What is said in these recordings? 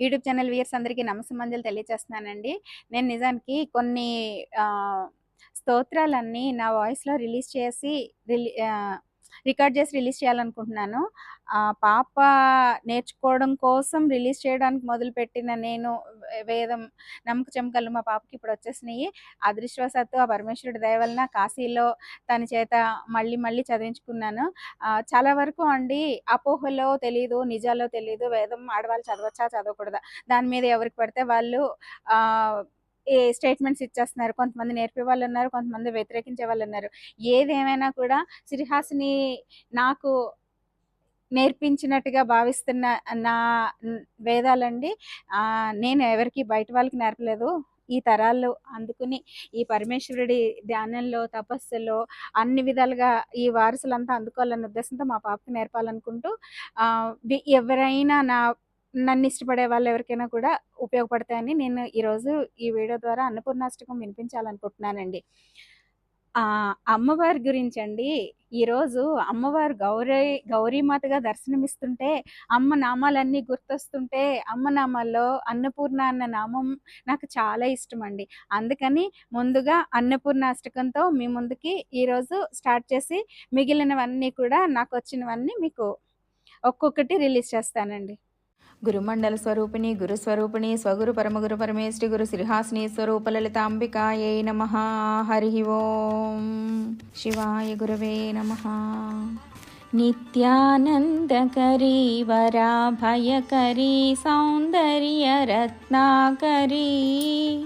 YouTube channel viewers అందరికీ నమస్సమంజలు తెలియజేస్తున్నానండి నేను నిజానికి కొన్ని స్తోత్రాలన్నీ నా వాయిస్లో రిలీజ్ చేసి రిలీ రికార్డ్ చేసి రిలీజ్ చేయాలనుకుంటున్నాను. పాప నేర్చుకోవడం కోసం రిలీజ్ చేయడానికి మొదలుపెట్టిన నేను వేదం నమ్మక చెమకలు మా పాపకి ఇప్పుడు వచ్చేసినాయి. అదృష్టవశాత్తు ఆ పరమేశ్వరుడి దయ వలన కాశీలో తన చేత మళ్ళీ మళ్ళీ చదివించుకున్నాను. చాలా వరకు అండి అపోహలో తెలియదు నిజాలో తెలియదు వేదం ఆడవాళ్ళు చదవచ్చా చదవకూడదా? దాని మీద ఎవరికి పడితే వాళ్ళు ఈ స్టేట్మెంట్స్ ఇచ్చేస్తున్నారు. కొంతమంది నేర్పే వాళ్ళు ఉన్నారు కొంతమంది వ్యతిరేకించే వాళ్ళు ఉన్నారు. ఏదేమైనా కూడా శ్రీహాసిని నాకు నేర్పించినట్టుగా భావిస్తున్న నా వేదాలండి నేను ఎవరికి బయట వాళ్ళకి నేర్పలేదు. ఈ తరాలు అందుకుని ఈ పరమేశ్వరుడి ధ్యానంలో తపస్సులో అన్ని విధాలుగా ఈ వారసులంతా అందుకోవాలన్న ఉద్దేశంతో మా పాపకి నేర్పాలనుకుంటూ ఎవరైనా నా నన్ను ఇష్టపడే వాళ్ళు ఎవరికైనా కూడా ఉపయోగపడతాయని నేను ఈరోజు ఈ వీడియో ద్వారా అన్నపూర్ణాష్టకం వినిపించాలనుకుంటున్నానండి. అమ్మవారి గురించి అండి ఈరోజు అమ్మవారు గౌరీ గౌరీమాతగా దర్శనమిస్తుంటే అమ్మ నామాలన్నీ గుర్తొస్తుంటే అమ్మ నామాల్లో అన్నపూర్ణ అన్న నామం నాకు చాలా ఇష్టం అండి అందుకని ముందుగా అన్నపూర్ణాష్టకంతో మీ ముందుకి ఈరోజు స్టార్ట్ చేసి మిగిలినవన్నీ కూడా నాకు వచ్చినవన్నీ మీకు ఒక్కొక్కటి రిలీజ్ చేస్తానండి. గురుమండల స్వరూపిణి గురుస్వరూపిణి స్వగురు పరమగురు పరమేశ్వరి గురు శ్రీహాసిని స్వరూప లలితాంబికాయై నమ. హరి ఓం. శివాయ గురవే నమ. నిత్యానందకరీ వరాభయకరీ సౌందర్యరత్నాకరీ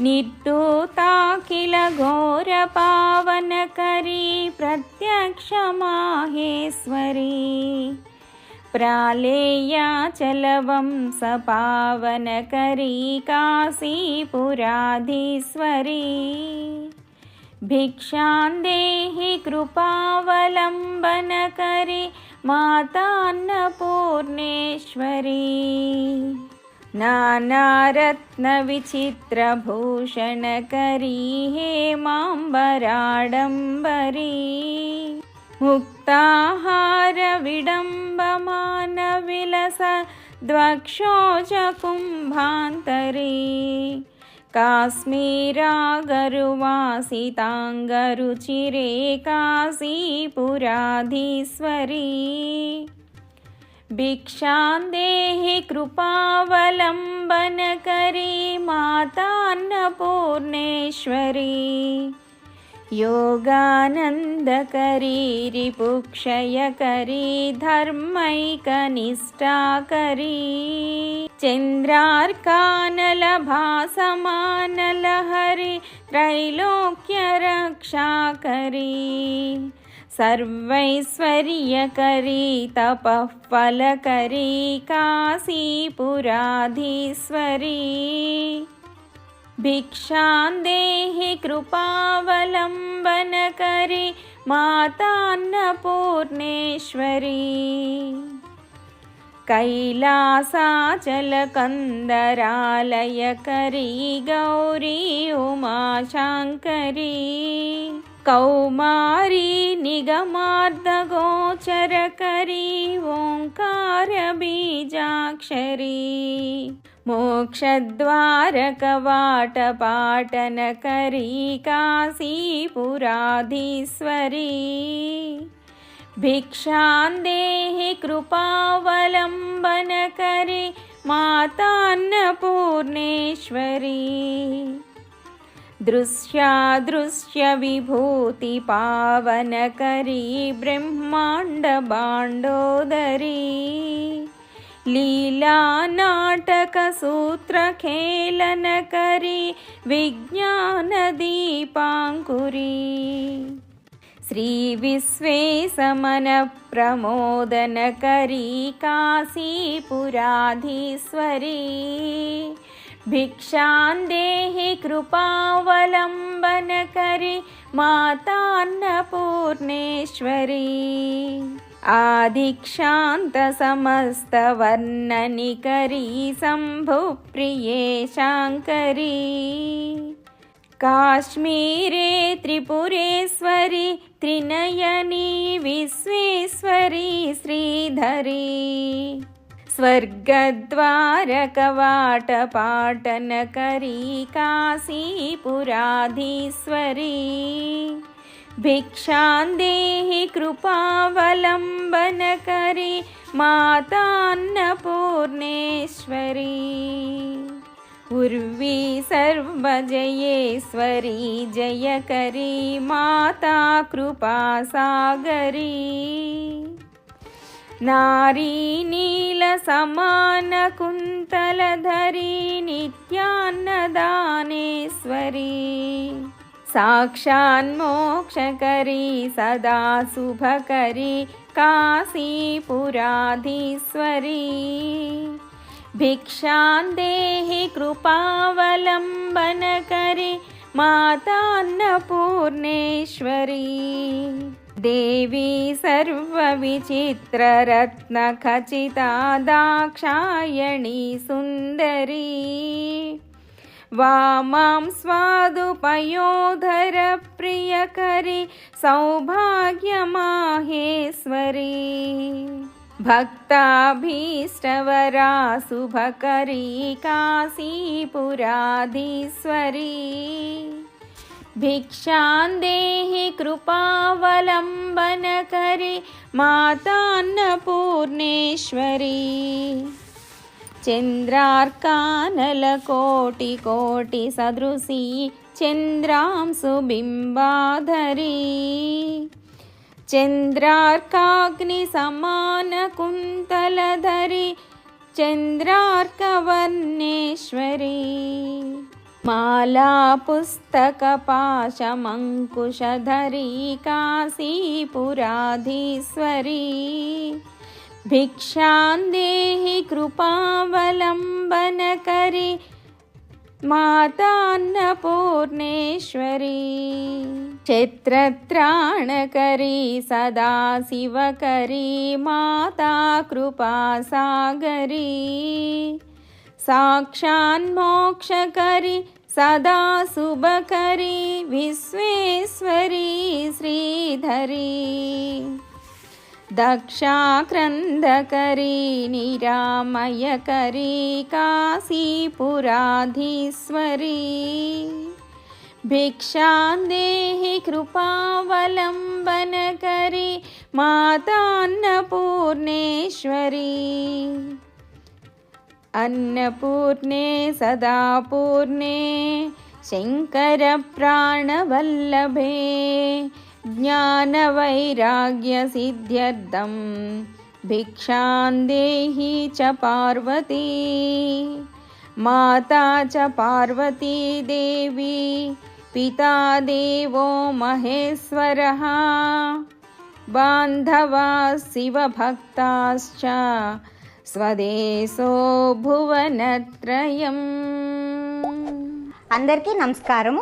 నిర్దూతాఖిల ఘోర పావనకరీ प्रालेयाचलवं सपावनकरी काशीपुराधीश्वरी भिक्षान्देहि कृपावलम्बनकरि मातान्नपूर्णेश्वरी। नानारत्नविचित्रभूषणकरी हेमाम्बराडम्बरी। मुक्ताहारविडम्बमानविलस द्वक्षोजकुम्भान्तरी काश्मीरागरुवासिताङ्गरुचिरे काशीपुराधीश्वरी भिक्षां देहि कृपावलम्बनकरी मातान्नपूर्णेश्वरी योगानन्दकरी रिपुक्षयकरी धर्मैकनिष्ठाकरी चन्द्रार्कानलभासमानलहरि त्रैलोक्यरक्षाकरी सर्वैश्वर्यकरी तपः फलकरी काशीपुराधीश्वरी भिक्षां देहि कृपावलम्बनकरि मातान्नपूर्णेश्वरी। कैलासाचलकन्दरालयकरी गौरी उमाशाङ्करी। कौमारी निगमार्धगोचरकरी ओङ्कारबीजाक्षरी मोक्षद्वारकवाटपाटनकरी काशीपुराधीश्वरी भिक्षां देहि कृपावलम्बनकरि मातान्नपूर्णेश्वरी। दृश्यादृश्यविभूतिपावनकरी ब्रह्माण्डबाण्डोदरी लीलानाटकसूत्रखेलनकरी विज्ञानदीपाङ्कुरी। श्रीविश्वेशमनप्रमोदनकरी काशीपुराधीश्वरी। भिक्षां देहि कृपावलम्बनकरि मातान्नपूर्णेश्वरी आदिक्षान्तसमस्तवर्णनिकरी शम्भुप्रिये शाङ्करी। काश्मीरे त्रिपुरेश्वरी त्रिनयनी विश्वेश्वरी श्रीधरी। स्वर्गद्वारकवाटपाटनकरी काशीपुराधीश्वरी भिक्षां देहि कृपावलम्बनकरी मातान्नपूर्णेश्वरी उर्वी सर्वजयेश्वरी जयकरी माता कृपासागरी नारी नीलसमानकुन्तलधरी नित्यान्नदानेश्वरी साक्षान्मोक्षकरी सदा शुभकरी काशीपुराधीश्वरी। भिक्षां देहि कृपावलम्बनकरि मातान्नपूर्णेश्वरी। देवी सर्वविचित्ररत्नखचिता दाक्षायणी सुन्दरी वामां स्वादुपयोधरप्रियकरि सौभाग्यमाहेश्वरी। भक्ताभीष्टवरा शुभकरी काशीपुराधीश्वरी। भिक्षां देहि कृपावलम्बनकरि मातान्नपूर्णेश्वरी చంద్రార్కానలకోటి కోటి సదృశీ చంద్రాంశుబింబాధరీ చంద్రార్కాగ్ని సమాన కుంతలధరి చంద్రార్కవర్ణేశ్వరీ. మాలా పుస్తక పాశమంకుశధరీ కాశీపురాధీశ్వరీ. भिक्षां देहि कृपावलम्बनकरि मातान्नपूर्णेश्वरी। क्षेत्रत्राणकरी सदा शिवकरी माता कृपासागरी साक्षान्मोक्षकरि सदा शुभकरी विश्वेश्वरी श्रीधरी दक्षाक्रन्दकरी निरामयकरी काशीपुराधीश्वरी। भिक्षां देहि कृपावलम्बनकरि मातान्नपूर्णेश्वरी। अन्नपूर्णे सदा पूर्णे शङ्करप्राणवल्लभे ज्ञानवैराग्यसिद्ध्यर्थं भिक्षां देहि च पार्वती माता च पार्वती देवी पिता देवो महेश्वरः बान्धवा शिवभक्ताश्च స్వదేశో భువనత్రయం అందరికీ నమస్కారము